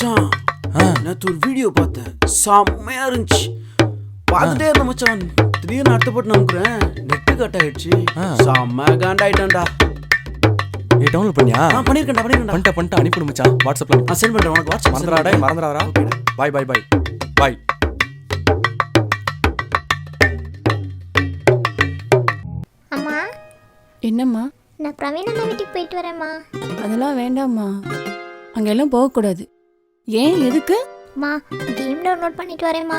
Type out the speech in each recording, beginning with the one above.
மச்சான். ஆ. நேற்று ஒரு வீடியோ பார்த்தேன். செம்மையா இருந்துச்சு. பார்த்துட்டே இருந்த மச்சான். திடீர்னு அடுத்த போட்டு நம்புறேன் நெட்டு கட் ஆயிடுச்சு. ஆ. செம்ம காண்டாயிட்டேன்டா நீ டவுன்லோட் பண்ணியா? ஆ பண்ணிருக்கேன்டா பண்ணிருக்கேன்டா பண்ணிட்ட பண்ணிட்ட அனுப்பிடு மச்சான். வாட்ஸ்அப்ல நான் சென்ட் பண்றேன். உனக்கு வாட்ஸ்அப் மறந்துடாடே மறந்துடாதா பாய் பாய் பாய் பாய் அம்மா. என்னம்மா? நான் பிரவீன் அண்ணா வீட்டுக்கு போயிட்டு வரேம்மா. அதெல்லாம் வேண்டாம்மா. அங்கெல்லாம் போகக்கூடாது. ஏன் எதுக்கு? அம்மா கேம் டவுன்லோட் பண்ணிட்டு வரேம்மா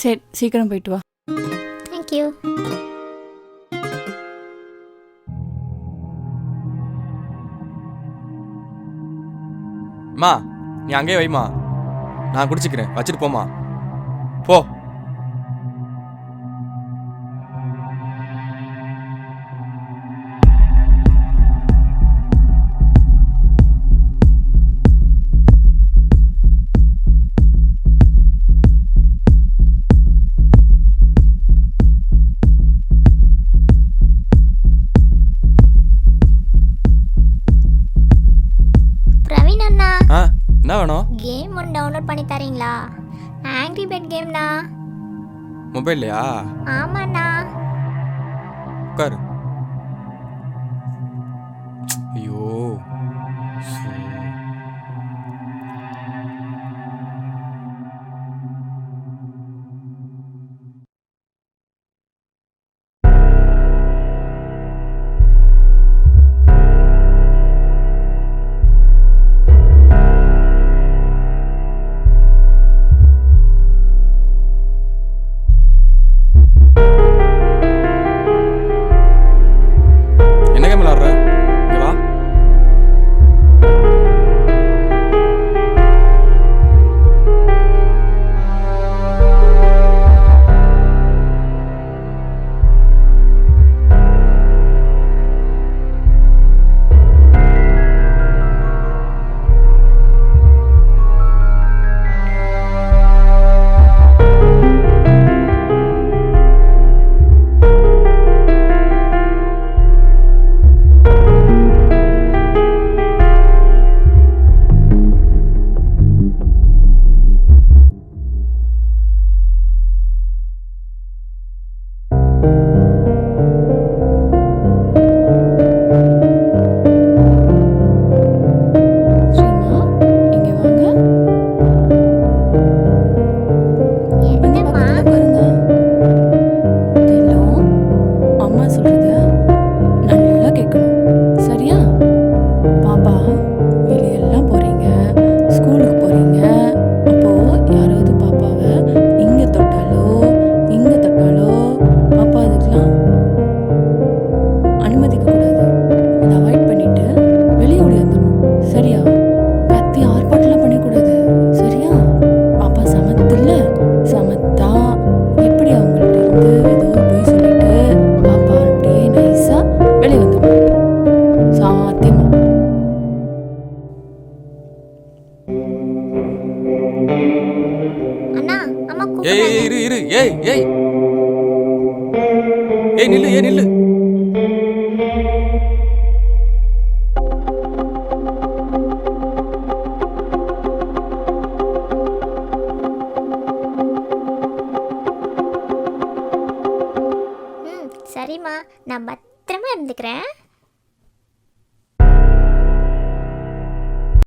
சரி சீக்கிரம் போயிட்டு வா. தேங்க்யூ மா நீ அங்கேயே வைமா. நான் குடிச்சுக்கிறேன். வச்சுட்டு போமா போ. என்ன வேணும்? கேம் ஒன்று டவுன்லோட் பண்ணி தரீங்களா? ஆங்க்ரி பெட் கேம்ண்ணா மொபைல்லையா ஆமாண்ணா. உட்காரு. ஏய் ஏய். ஏய் நில்லு ஏய் நில்லு. ம் சரிம்மா. நான் பத்திரமா இருந்துக்கிறேன்.